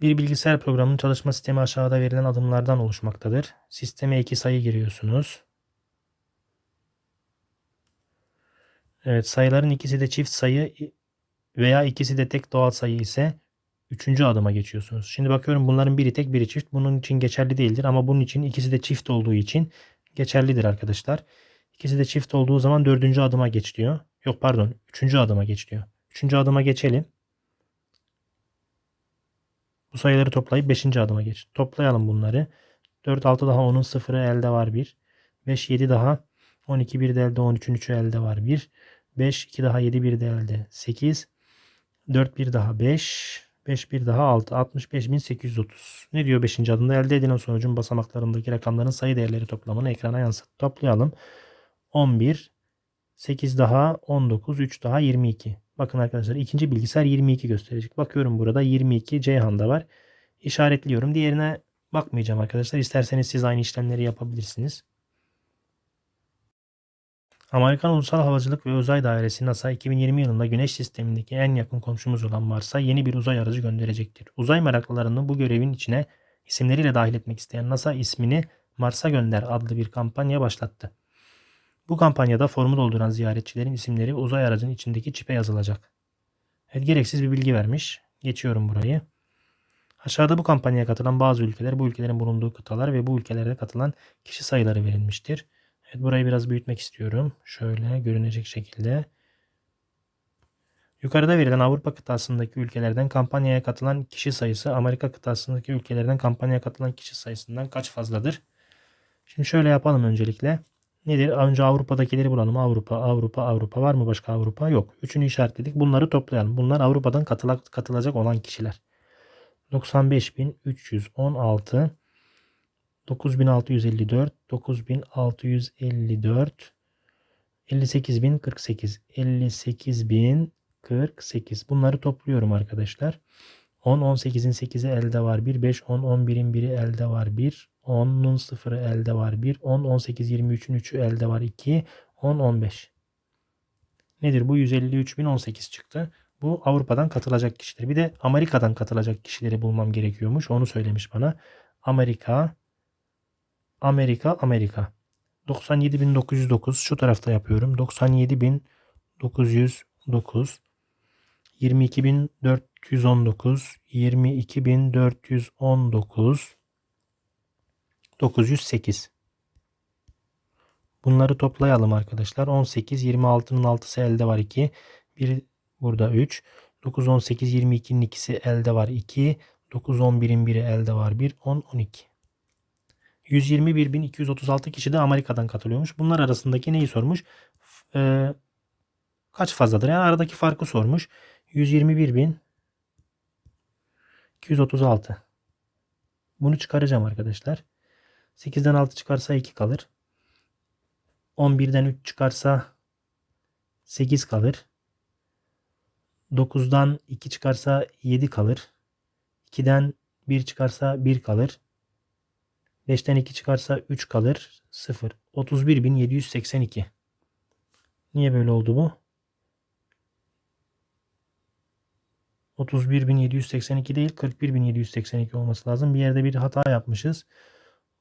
Bir bilgisayar programının çalışma sistemi aşağıda verilen adımlardan oluşmaktadır. Sisteme iki sayı giriyorsunuz. Evet, sayıların ikisi de çift sayı veya ikisi de tek doğal sayı ise üçüncü adıma geçiyorsunuz. Şimdi bakıyorum bunların biri tek biri çift. Bunun için geçerli değildir ama bunun için ikisi de çift olduğu için geçerlidir arkadaşlar. İkisi de çift olduğu zaman dördüncü adıma geç diyor. Yok pardon üçüncü adıma geç diyor. Üçüncü adıma geçelim. Bu sayıları toplayıp 5. adıma geç. Toplayalım bunları. 4, 6 daha 10'un sıfırı elde var 1. 5, 7 daha 12, 1 de elde 13'ün 3'ü elde var 1. 5, 2 daha 7, 1 de elde 8. 4, 1 daha 5. 5, 1 daha 6. 65.830. Ne diyor 5. adımda? Elde edilen sonucun basamaklarındaki rakamların sayı değerleri toplamını ekrana yansıt. Toplayalım. 11, 8 daha 19, 3 daha 22. Bakın arkadaşlar ikinci bilgisayar 22 gösterecek. Bakıyorum burada 22 Ceyhan'da var. İşaretliyorum. Diğerine bakmayacağım arkadaşlar. İsterseniz siz aynı işlemleri yapabilirsiniz. Amerikan Ulusal Havacılık ve Uzay Dairesi NASA 2020 yılında Güneş sistemindeki en yakın komşumuz olan Mars'a yeni bir uzay aracı gönderecektir. Uzay meraklılarını bu görevin içine isimleriyle dahil etmek isteyen NASA ismini Mars'a gönder adlı bir kampanya başlattı. Bu kampanyada formu dolduran ziyaretçilerin isimleri uzay aracının içindeki çipe yazılacak. Evet, gereksiz bir bilgi vermiş. Geçiyorum burayı. Aşağıda bu kampanyaya katılan bazı ülkeler, bu ülkelerin bulunduğu kıtalar ve bu ülkelerde katılan kişi sayıları verilmiştir. Evet, burayı biraz büyütmek istiyorum. Şöyle görünecek şekilde. Yukarıda verilen Avrupa kıtasındaki ülkelerden kampanyaya katılan kişi sayısı Amerika kıtasındaki ülkelerden kampanyaya katılan kişi sayısından kaç fazladır? Şimdi şöyle yapalım öncelikle. Nedir? Önce Avrupa'dakileri bulalım. Avrupa, Avrupa, Avrupa. Var mı başka Avrupa? Yok. Üçünü işaretledik. Bunları toplayalım. Bunlar Avrupa'dan katıla, katılacak olan kişiler. 95.316 9654 9654 58048 58048 bunları topluyorum arkadaşlar. 10 18'in 8'i elde var 1 5 10 11'in 1'i elde var 1 10'un 0'ı elde var 1 10 18 23'ün 3'ü elde var 2 10 15 Nedir bu 153.018 çıktı. Bu Avrupa'dan katılacak kişiler. Bir de Amerika'dan katılacak kişileri bulmam gerekiyormuş. Onu söylemiş bana. Amerika Amerika, Amerika. 97.909 şu tarafta yapıyorum. 97.909 22.419 22.419 908 Bunları toplayalım arkadaşlar. 18 26'nın 6'sı elde var 2. Bir burada 3. 9 18 22'nin ikisi elde var 2. 9 11'in biri elde var 1. 10 12. 121.236 kişi de Amerika'dan katılıyormuş. Bunlar arasındaki neyi sormuş? Ee, kaç fazladır? Yani aradaki farkı sormuş. 121.236. Bunu çıkaracağım arkadaşlar. 8'den 6 çıkarsa 2 kalır. 11'den 3 çıkarsa 8 kalır. 9'dan 2 çıkarsa 7 kalır. 2'den 1 çıkarsa 1 kalır. 5'ten 2 çıkarsa 3 kalır. 0. 31.782. Niye böyle oldu bu? 31.782 değil 41.782 olması lazım. Bir yerde bir hata yapmışız.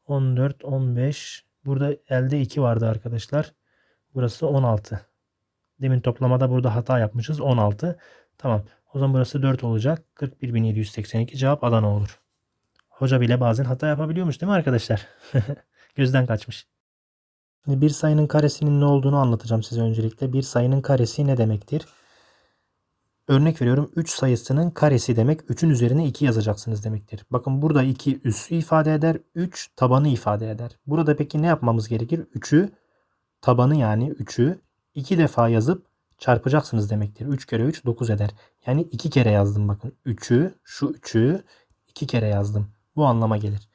14, 15. Burada elde 2 vardı arkadaşlar. Burası 16. Demin toplamada burada hata yapmışız. 16. Tamam. O zaman burası 4 olacak. 41.782 cevap Adana olur. Hoca bile bazen hata yapabiliyormuş değil mi arkadaşlar? Gözden kaçmış. Bir sayının karesinin ne olduğunu anlatacağım size öncelikle. Bir sayının karesi ne demektir? Örnek veriyorum 3 sayısının karesi demek 3'ün üzerine 2 yazacaksınız demektir. Bakın burada 2 üssü ifade eder, 3 tabanı ifade eder. Burada peki ne yapmamız gerekir? 3'ü tabanı yani 3'ü 2 defa yazıp çarpacaksınız demektir. 3 kere 3 9 eder. Yani 2 kere yazdım bakın. 3'ü şu 3'ü 2 kere yazdım. Bu anlama gelir.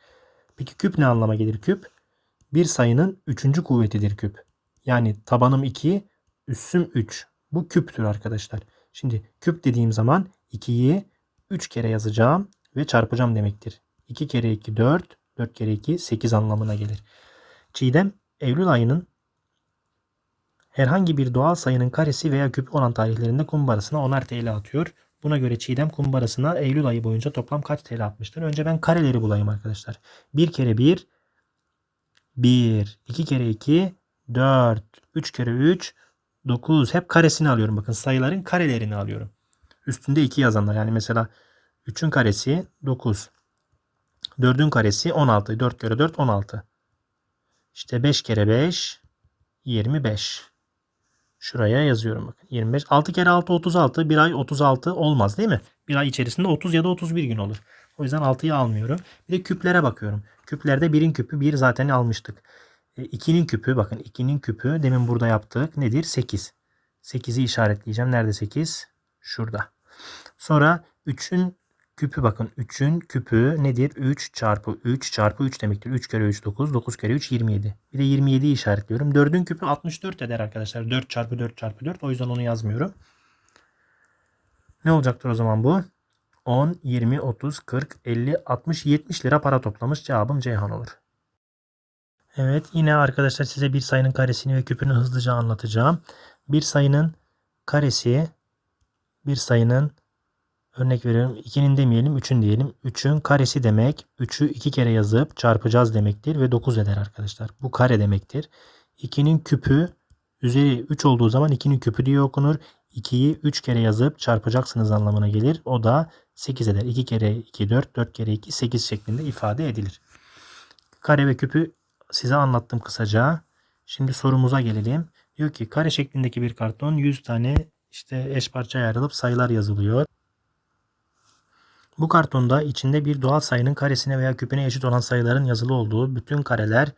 Peki küp ne anlama gelir küp? Bir sayının 3. kuvvetidir küp. Yani tabanım 2, üssüm 3. Bu küptür arkadaşlar. Şimdi küp dediğim zaman 2'yi 3 kere yazacağım ve çarpacağım demektir. 2 kere 2 4, 4 kere 2 8 anlamına gelir. Çiğdem Eylül ayının herhangi bir doğal sayının karesi veya küpü olan tarihlerinde kumbarasına 10'ar TL atıyor. Buna göre Çiğdem kumbarasına Eylül ayı boyunca toplam kaç TL atmıştır? Önce ben kareleri bulayım arkadaşlar. 1 kere 1 1 2 kere 2 4 3 kere 3 9 hep karesini alıyorum. Bakın sayıların karelerini alıyorum. Üstünde 2 yazanlar yani mesela 3'ün karesi 9. 4'ün karesi 16. 4 kere 4 16. İşte 5 kere 5 25. Şuraya yazıyorum bakın. 25. 6 kere 6 36. Bir ay 36 olmaz değil mi? Bir ay içerisinde 30 ya da 31 gün olur. O yüzden 6'yı almıyorum. Bir de küplere bakıyorum. Küplerde 1'in küpü 1 zaten almıştık. 2'nin küpü bakın 2'nin küpü demin burada yaptık. Nedir? 8. 8'i işaretleyeceğim. Nerede 8? Şurada. Sonra 3'ün küpü bakın 3'ün küpü nedir? 3 çarpı 3 çarpı 3 demektir. 3 kere 3 9. 9 kere 3 27. Bir de 27'yi işaretliyorum. 4'ün küpü 64 eder arkadaşlar. 4 çarpı 4 çarpı 4. O yüzden onu yazmıyorum. Ne olacaktır o zaman bu? 10, 20, 30, 40, 50, 60, 70 lira para toplamış. Cevabım Ceyhan olur. Evet yine arkadaşlar size bir sayının karesini ve küpünü hızlıca anlatacağım. Bir sayının karesi bir sayının örnek veriyorum 2'nin demeyelim 3'ün diyelim. 3'ün karesi demek 3'ü 2 kere yazıp çarpacağız demektir ve 9 eder arkadaşlar. Bu kare demektir. 2'nin küpü üzeri 3 olduğu zaman 2'nin küpü diye okunur. 2'yi 3 kere yazıp çarpacaksınız anlamına gelir. O da 8 eder. 2 kere 2 4, 4 kere 2 8 şeklinde ifade edilir. Kare ve küpü size anlattım kısaca. Şimdi sorumuza gelelim. Diyor ki kare şeklindeki bir karton 100 tane işte eş parçaya ayrılıp sayılar yazılıyor. Bu kartonda içinde bir doğal sayının karesine veya küpüne eşit olan sayıların yazılı olduğu bütün kareler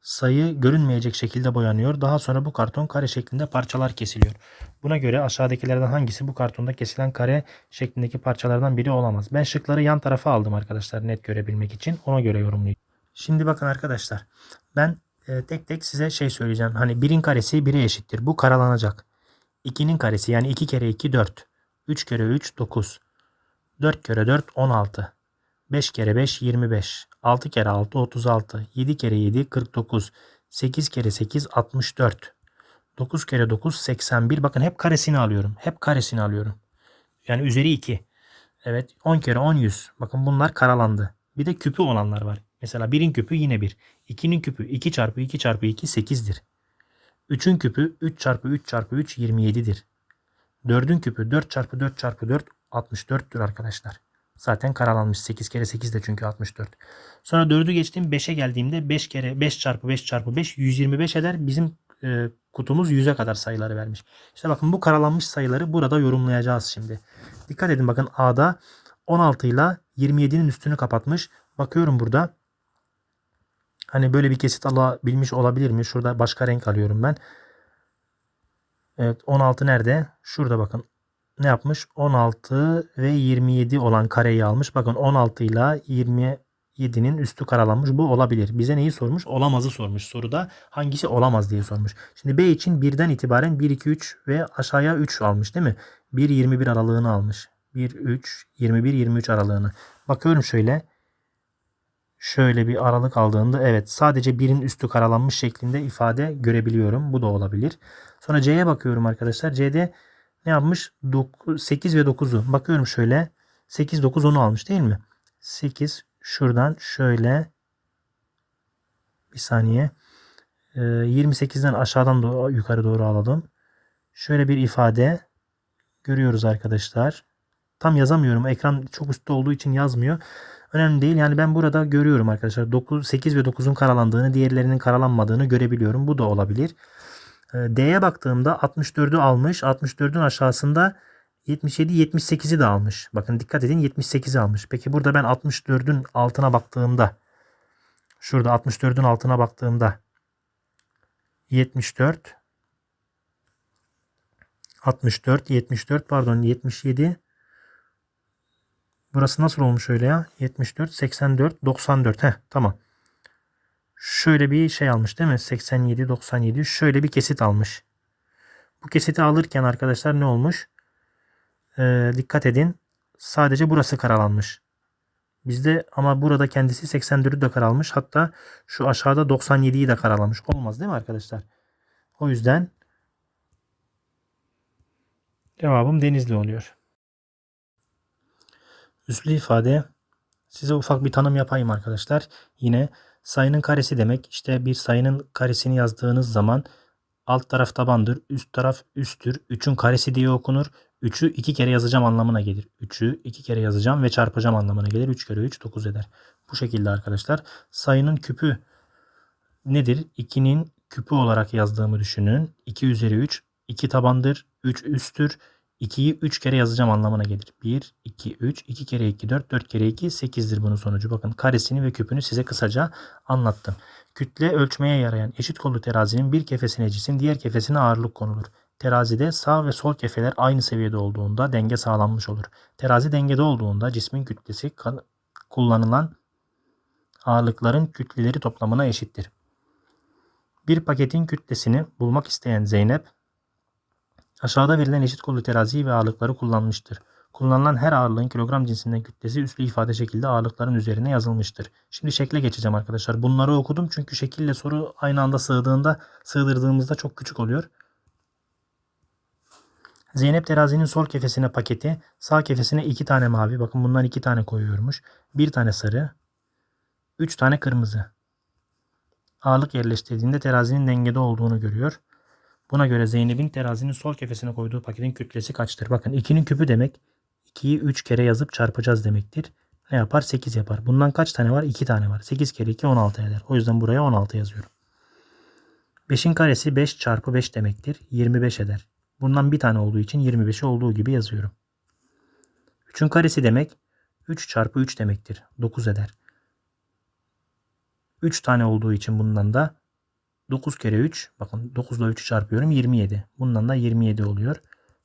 sayı görünmeyecek şekilde boyanıyor. Daha sonra bu karton kare şeklinde parçalar kesiliyor. Buna göre aşağıdakilerden hangisi bu kartonda kesilen kare şeklindeki parçalardan biri olamaz? Ben şıkları yan tarafa aldım arkadaşlar net görebilmek için. Ona göre yorumlayacağım. Şimdi bakın arkadaşlar. Ben e, tek tek size şey söyleyeceğim. Hani birin karesi 1'e eşittir. Bu karalanacak. 2'nin karesi yani 2 kere 2 4. 3 kere 3 9. 4 kere 4 16. 5 kere 5 25. 6 kere 6 36. 7 kere 7 49. 8 kere 8 64. 9 kere 9 81. Bakın hep karesini alıyorum. Hep karesini alıyorum. Yani üzeri 2. Evet 10 kere 10 100. Bakın bunlar karalandı. Bir de küpü olanlar var. Mesela 1'in küpü yine 1. 2'nin küpü 2 çarpı 2 çarpı 2 8'dir. 3'ün küpü 3 çarpı 3 çarpı 3 27'dir. 4'ün küpü 4 çarpı 4 çarpı 4 64'tür arkadaşlar. Zaten karalanmış. 8 kere 8 de çünkü 64. Sonra 4'ü geçtim 5'e geldiğimde 5 kere 5 çarpı 5 çarpı 5 125 eder. Bizim e, kutumuz 100'e kadar sayıları vermiş. İşte bakın bu karalanmış sayıları burada yorumlayacağız şimdi. Dikkat edin bakın A'da 16 ile 27'nin üstünü kapatmış. Bakıyorum burada. Hani böyle bir kesit alabilmiş olabilir mi? Şurada başka renk alıyorum ben. Evet 16 nerede? Şurada bakın. Ne yapmış? 16 ve 27 olan kareyi almış. Bakın 16 ile 27'nin üstü karalanmış. Bu olabilir. Bize neyi sormuş? Olamazı sormuş soruda. Hangisi olamaz diye sormuş. Şimdi B için 1'den itibaren 1, 2, 3 ve aşağıya 3 almış değil mi? 1, 21 aralığını almış. 1, 3, 21, 23 aralığını. Bakıyorum şöyle. Şöyle bir aralık aldığında evet sadece birin üstü karalanmış şeklinde ifade görebiliyorum. Bu da olabilir. Sonra C'ye bakıyorum arkadaşlar. C'de ne yapmış? 9, 8 ve 9'u. Bakıyorum şöyle. 8, 9, 10'u almış değil mi? 8 şuradan şöyle bir saniye. 28'den aşağıdan doğru, yukarı doğru alalım. Şöyle bir ifade görüyoruz arkadaşlar. Tam yazamıyorum. Ekran çok üstte olduğu için yazmıyor. Önemli değil. Yani ben burada görüyorum arkadaşlar. 9, 8 ve 9'un karalandığını, diğerlerinin karalanmadığını görebiliyorum. Bu da olabilir. D'ye baktığımda 64'ü almış. 64'ün aşağısında 77, 78'i de almış. Bakın dikkat edin 78'i almış. Peki burada ben 64'ün altına baktığımda şurada 64'ün altına baktığımda 74 64 74 pardon 77 Burası nasıl olmuş öyle ya? 74, 84, 94. Heh tamam. Şöyle bir şey almış değil mi? 87, 97. Şöyle bir kesit almış. Bu kesiti alırken arkadaşlar ne olmuş? Ee, dikkat edin. Sadece burası karalanmış. Bizde ama burada kendisi 84'ü de karalmış. Hatta şu aşağıda 97'yi de karalamış. Olmaz değil mi arkadaşlar? O yüzden cevabım Denizli oluyor. Üslü ifade size ufak bir tanım yapayım arkadaşlar. Yine sayının karesi demek. İşte bir sayının karesini yazdığınız zaman alt taraf tabandır, üst taraf üsttür. 3'ün karesi diye okunur. 3'ü 2 kere yazacağım anlamına gelir. 3'ü 2 kere yazacağım ve çarpacağım anlamına gelir. 3 kere 3 9 eder. Bu şekilde arkadaşlar. Sayının küpü nedir? 2'nin küpü olarak yazdığımı düşünün. 2 üzeri 3. 2 tabandır. 3 üsttür. 2'yi 3 kere yazacağım anlamına gelir. 1, 2, 3, 2 kere 2, 4, 4 kere 2, 8'dir bunun sonucu. Bakın karesini ve küpünü size kısaca anlattım. Kütle ölçmeye yarayan eşit kollu terazinin bir kefesine cisim, diğer kefesine ağırlık konulur. Terazide sağ ve sol kefeler aynı seviyede olduğunda denge sağlanmış olur. Terazi dengede olduğunda cismin kütlesi kullanılan ağırlıkların kütleleri toplamına eşittir. Bir paketin kütlesini bulmak isteyen Zeynep, aşağıda verilen eşit kollu teraziyi ve ağırlıkları kullanmıştır. Kullanılan her ağırlığın kilogram cinsinden kütlesi üslü ifade şekilde ağırlıkların üzerine yazılmıştır. Şimdi şekle geçeceğim arkadaşlar. Bunları okudum çünkü şekille soru aynı anda sığdığında, sığdırdığımızda çok küçük oluyor. Zeynep terazinin sol kefesine paketi, sağ kefesine iki tane mavi. Bakın bundan iki tane koyuyormuş. Bir tane sarı, üç tane kırmızı. Ağırlık yerleştirdiğinde terazinin dengede olduğunu görüyor. Buna göre Zeynep'in terazinin sol kefesine koyduğu paketin kütlesi kaçtır? Bakın 2'nin küpü demek 2'yi 3 kere yazıp çarpacağız demektir. Ne yapar? 8 yapar. Bundan kaç tane var? 2 tane var. 8 kere 2 16 eder. O yüzden buraya 16 yazıyorum. 5'in karesi 5 çarpı 5 demektir. 25 eder. Bundan bir tane olduğu için 25'i olduğu gibi yazıyorum. 3'ün karesi demek 3 çarpı 3 demektir. 9 eder. 3 tane olduğu için bundan da 9 kere 3 bakın 9 ile 3'ü çarpıyorum 27. Bundan da 27 oluyor.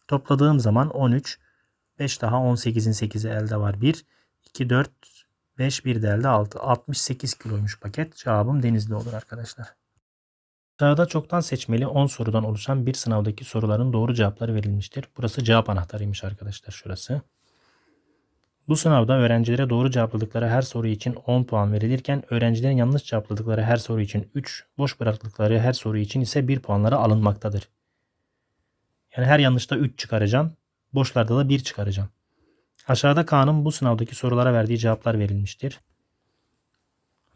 Topladığım zaman 13 5 daha 18'in 8'i elde var 1 2 4 5 1 de elde 6 68 kiloymuş paket. Cevabım denizli olur arkadaşlar. Sağda çoktan seçmeli 10 sorudan oluşan bir sınavdaki soruların doğru cevapları verilmiştir. Burası cevap anahtarıymış arkadaşlar şurası. Bu sınavda öğrencilere doğru cevapladıkları her soru için 10 puan verilirken öğrencilerin yanlış cevapladıkları her soru için 3, boş bıraktıkları her soru için ise 1 puanları alınmaktadır. Yani her yanlışta 3 çıkaracağım, boşlarda da 1 çıkaracağım. Aşağıda Kaan'ın bu sınavdaki sorulara verdiği cevaplar verilmiştir.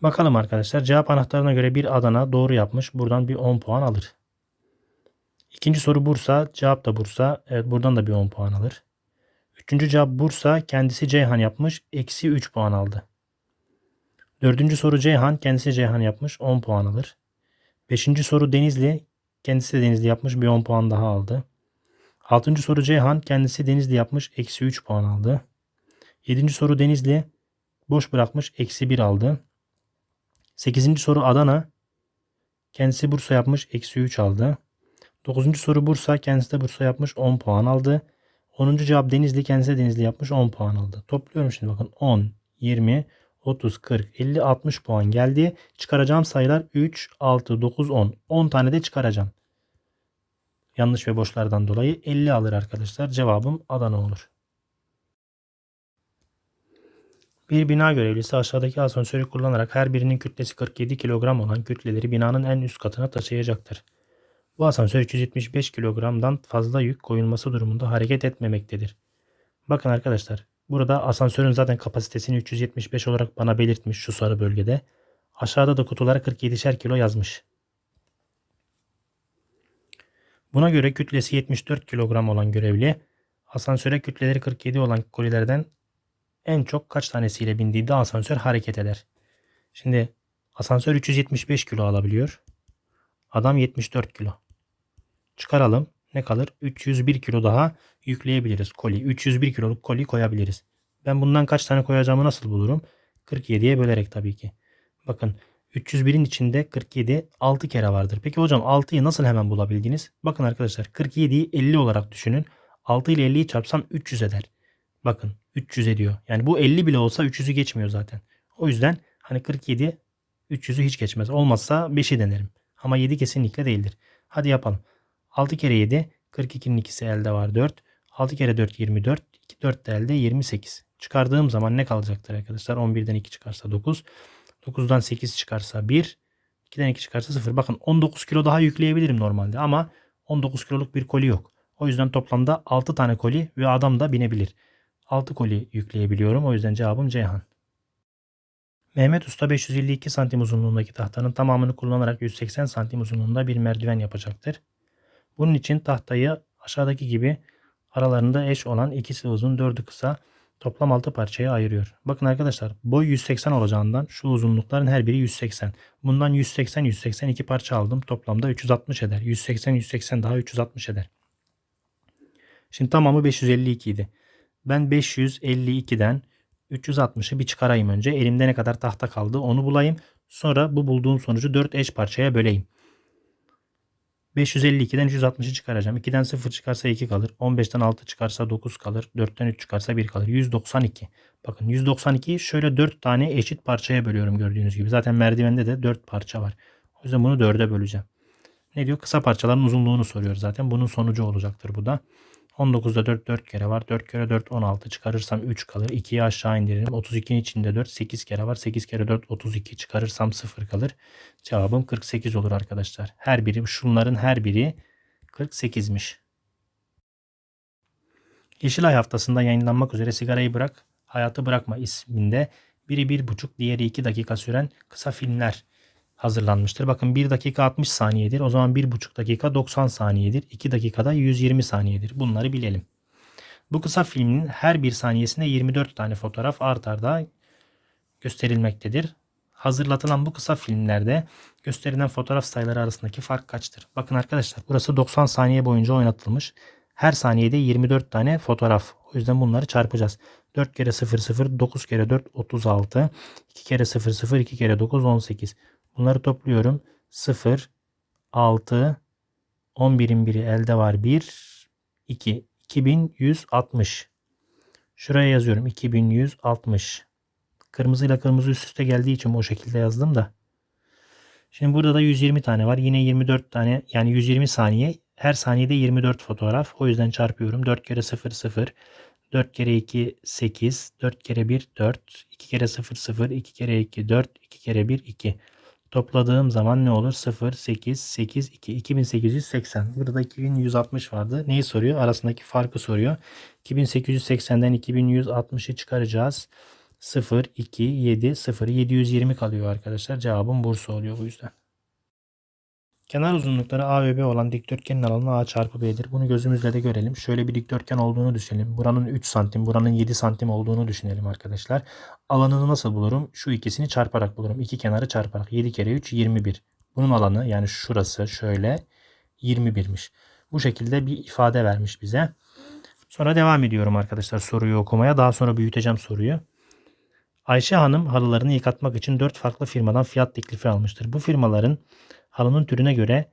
Bakalım arkadaşlar cevap anahtarına göre bir Adana doğru yapmış. Buradan bir 10 puan alır. İkinci soru Bursa. Cevap da Bursa. Evet buradan da bir 10 puan alır. Üçüncü cevap Bursa. Kendisi Ceyhan yapmış. Eksi 3 puan aldı. Dördüncü soru Ceyhan. Kendisi Ceyhan yapmış. 10 puan alır. Beşinci soru Denizli. Kendisi de Denizli yapmış. Bir 10 puan daha aldı. Altıncı soru Ceyhan. Kendisi Denizli yapmış. Eksi 3 puan aldı. Yedinci soru Denizli. Boş bırakmış. Eksi 1 aldı. Sekizinci soru Adana. Kendisi Bursa yapmış. Eksi 3 aldı. Dokuzuncu soru Bursa. Kendisi de Bursa yapmış. 10 puan aldı. 10. cevap Denizli. Kendisi de Denizli yapmış. 10 puan aldı. Topluyorum şimdi bakın. 10, 20, 30, 40, 50, 60 puan geldi. Çıkaracağım sayılar 3, 6, 9, 10. 10 tane de çıkaracağım. Yanlış ve boşlardan dolayı 50 alır arkadaşlar. Cevabım Adana olur. Bir bina görevlisi aşağıdaki asansörü kullanarak her birinin kütlesi 47 kilogram olan kütleleri binanın en üst katına taşıyacaktır. Bu asansör 375 kilogramdan fazla yük koyulması durumunda hareket etmemektedir. Bakın arkadaşlar burada asansörün zaten kapasitesini 375 olarak bana belirtmiş şu sarı bölgede. Aşağıda da kutulara 47'şer kilo yazmış. Buna göre kütlesi 74 kilogram olan görevli asansöre kütleleri 47 olan kolilerden en çok kaç tanesiyle bindiğinde asansör hareket eder. Şimdi asansör 375 kilo alabiliyor. Adam 74 kilo. Çıkaralım. Ne kalır? 301 kilo daha yükleyebiliriz koli. 301 kiloluk koli koyabiliriz. Ben bundan kaç tane koyacağımı nasıl bulurum? 47'ye bölerek tabii ki. Bakın 301'in içinde 47 6 kere vardır. Peki hocam 6'yı nasıl hemen bulabildiniz? Bakın arkadaşlar 47'yi 50 olarak düşünün. 6 ile 50'yi çarpsam 300 eder. Bakın 300 ediyor. Yani bu 50 bile olsa 300'ü geçmiyor zaten. O yüzden hani 47 300'ü hiç geçmez. Olmazsa 5'i denerim. Ama 7 kesinlikle değildir. Hadi yapalım. 6 kere 7 42'nin ikisi elde var 4. 6 kere 4 24. 2 4 de elde 28. Çıkardığım zaman ne kalacaktır arkadaşlar? 11'den 2 çıkarsa 9. 9'dan 8 çıkarsa 1. 2'den 2 çıkarsa 0. Bakın 19 kilo daha yükleyebilirim normalde ama 19 kiloluk bir koli yok. O yüzden toplamda 6 tane koli ve adam da binebilir. 6 koli yükleyebiliyorum. O yüzden cevabım Ceyhan. Mehmet Usta 552 santim uzunluğundaki tahtanın tamamını kullanarak 180 santim uzunluğunda bir merdiven yapacaktır. Bunun için tahtayı aşağıdaki gibi aralarında eş olan ikisi uzun dördü kısa toplam 6 parçaya ayırıyor. Bakın arkadaşlar boy 180 olacağından şu uzunlukların her biri 180. Bundan 180 180 iki parça aldım. Toplamda 360 eder. 180 180 daha 360 eder. Şimdi tamamı 552 idi. Ben 552'den 360'ı bir çıkarayım önce. Elimde ne kadar tahta kaldı onu bulayım. Sonra bu bulduğum sonucu 4 eş parçaya böleyim. 552'den 360'ı çıkaracağım. 2'den 0 çıkarsa 2 kalır. 15'ten 6 çıkarsa 9 kalır. 4'ten 3 çıkarsa 1 kalır. 192. Bakın 192'yi şöyle 4 tane eşit parçaya bölüyorum gördüğünüz gibi. Zaten merdivende de 4 parça var. O yüzden bunu 4'e böleceğim. Ne diyor? Kısa parçaların uzunluğunu soruyor zaten. Bunun sonucu olacaktır bu da. 19'da 4 4 kere var. 4 kere 4 16 çıkarırsam 3 kalır. 2'yi aşağı indiririm. 32'nin içinde 4 8 kere var. 8 kere 4 32 çıkarırsam 0 kalır. Cevabım 48 olur arkadaşlar. Her biri şunların her biri 48'miş. Yeşilay haftasında yayınlanmak üzere Sigarayı Bırak Hayatı Bırakma isminde biri 1,5 diğeri 2 dakika süren kısa filmler hazırlanmıştır. Bakın 1 dakika 60 saniyedir. O zaman 1,5 dakika 90 saniyedir. 2 dakikada 120 saniyedir. Bunları bilelim. Bu kısa filmin her bir saniyesinde 24 tane fotoğraf art arda gösterilmektedir. Hazırlatılan bu kısa filmlerde gösterilen fotoğraf sayıları arasındaki fark kaçtır? Bakın arkadaşlar burası 90 saniye boyunca oynatılmış. Her saniyede 24 tane fotoğraf. O yüzden bunları çarpacağız. 4 kere 0 0 9 kere 4 36 2 kere 0 0 2 kere 9 18 Bunları topluyorum. 0, 6, 11'in biri elde var. 1, 2, 2160. Şuraya yazıyorum. 2160. Kırmızıyla kırmızı üst üste geldiği için o şekilde yazdım da. Şimdi burada da 120 tane var. Yine 24 tane yani 120 saniye. Her saniyede 24 fotoğraf. O yüzden çarpıyorum. 4 kere 0 0. 4 kere 2 8. 4 kere 1 4. 2 kere 0 0. 2 kere 2 4. 2 kere 1 2. Topladığım zaman ne olur? 0, 8, 8, 2, 2880. Burada 2160 vardı. Neyi soruyor? Arasındaki farkı soruyor. 2880'den 2160'ı çıkaracağız. 0, 2, 7, 0, 720 kalıyor arkadaşlar. Cevabım Bursa oluyor bu yüzden. Kenar uzunlukları A ve B olan dikdörtgenin alanı A çarpı B'dir. Bunu gözümüzle de görelim. Şöyle bir dikdörtgen olduğunu düşünelim. Buranın 3 santim, buranın 7 santim olduğunu düşünelim arkadaşlar. Alanını nasıl bulurum? Şu ikisini çarparak bulurum. İki kenarı çarparak. 7 kere 3 21. Bunun alanı yani şurası şöyle 21'miş. Bu şekilde bir ifade vermiş bize. Sonra devam ediyorum arkadaşlar soruyu okumaya. Daha sonra büyüteceğim soruyu. Ayşe Hanım halılarını yıkatmak için 4 farklı firmadan fiyat teklifi almıştır. Bu firmaların halının türüne göre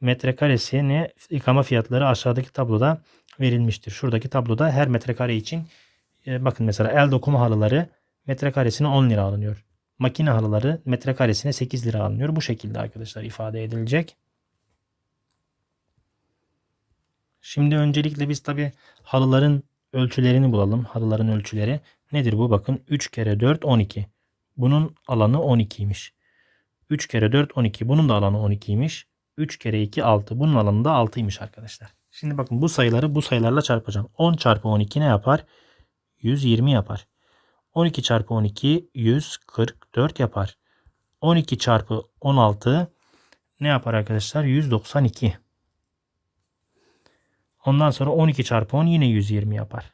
metrekaresine yıkama fiyatları aşağıdaki tabloda verilmiştir. Şuradaki tabloda her metrekare için e, bakın mesela el dokuma halıları metrekaresine 10 lira alınıyor. Makine halıları metrekaresine 8 lira alınıyor. Bu şekilde arkadaşlar ifade edilecek. Şimdi öncelikle biz tabi halıların ölçülerini bulalım. Halıların ölçüleri nedir bu? Bakın 3 kere 4 12. Bunun alanı 12'ymiş. 3 kere 4 12. Bunun da alanı 12'ymiş. 3 kere 2 6. Bunun alanı da 6'ymış arkadaşlar. Şimdi bakın bu sayıları bu sayılarla çarpacağım. 10 çarpı 12 ne yapar? 120 yapar. 12 çarpı 12 144 yapar. 12 çarpı 16 ne yapar arkadaşlar? 192. Ondan sonra 12 çarpı 10 yine 120 yapar.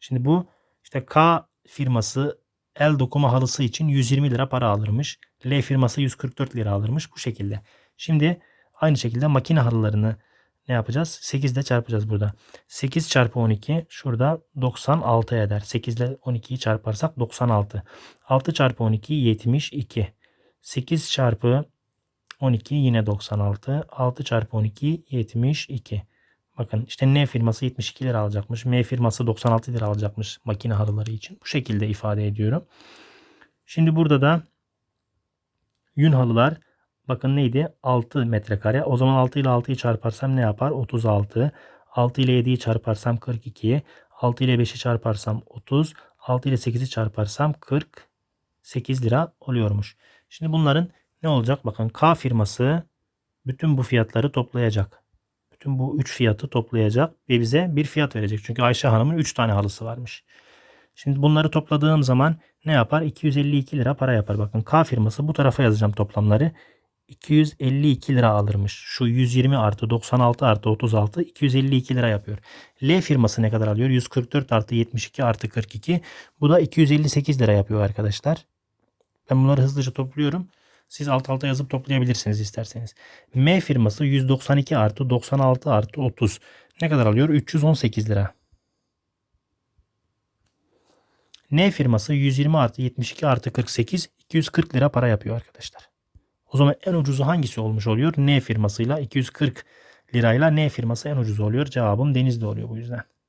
Şimdi bu işte K firması el dokuma halısı için 120 lira para alırmış. L firması 144 lira alırmış bu şekilde. Şimdi aynı şekilde makine halılarını ne yapacağız? 8 ile çarpacağız burada. 8 çarpı 12 şurada 96 eder. 8 ile 12'yi çarparsak 96. 6 çarpı 12 72. 8 çarpı 12 yine 96. 6 çarpı 12 72. Bakın işte N firması 72 lira alacakmış. M firması 96 lira alacakmış makine halıları için. Bu şekilde ifade ediyorum. Şimdi burada da yün halılar bakın neydi? 6 metrekare. O zaman 6 ile 6'yı çarparsam ne yapar? 36. 6 ile 7'yi çarparsam 42. 6 ile 5'i çarparsam 30. 6 ile 8'i çarparsam 48 lira oluyormuş. Şimdi bunların ne olacak? Bakın K firması bütün bu fiyatları toplayacak Bütün bu 3 fiyatı toplayacak ve bize bir fiyat verecek. Çünkü Ayşe Hanım'ın 3 tane halısı varmış. Şimdi bunları topladığım zaman ne yapar? 252 lira para yapar. Bakın K firması bu tarafa yazacağım toplamları. 252 lira alırmış. Şu 120 artı 96 artı 36 252 lira yapıyor. L firması ne kadar alıyor? 144 artı 72 artı 42. Bu da 258 lira yapıyor arkadaşlar. Ben bunları hızlıca topluyorum. Siz alt alta yazıp toplayabilirsiniz isterseniz. M firması 192 artı 96 artı 30. Ne kadar alıyor? 318 lira. N firması 120 artı 72 artı 48 240 lira para yapıyor arkadaşlar. O zaman en ucuzu hangisi olmuş oluyor? N firmasıyla 240 lirayla N firması en ucuz oluyor. Cevabım Denizli oluyor bu yüzden.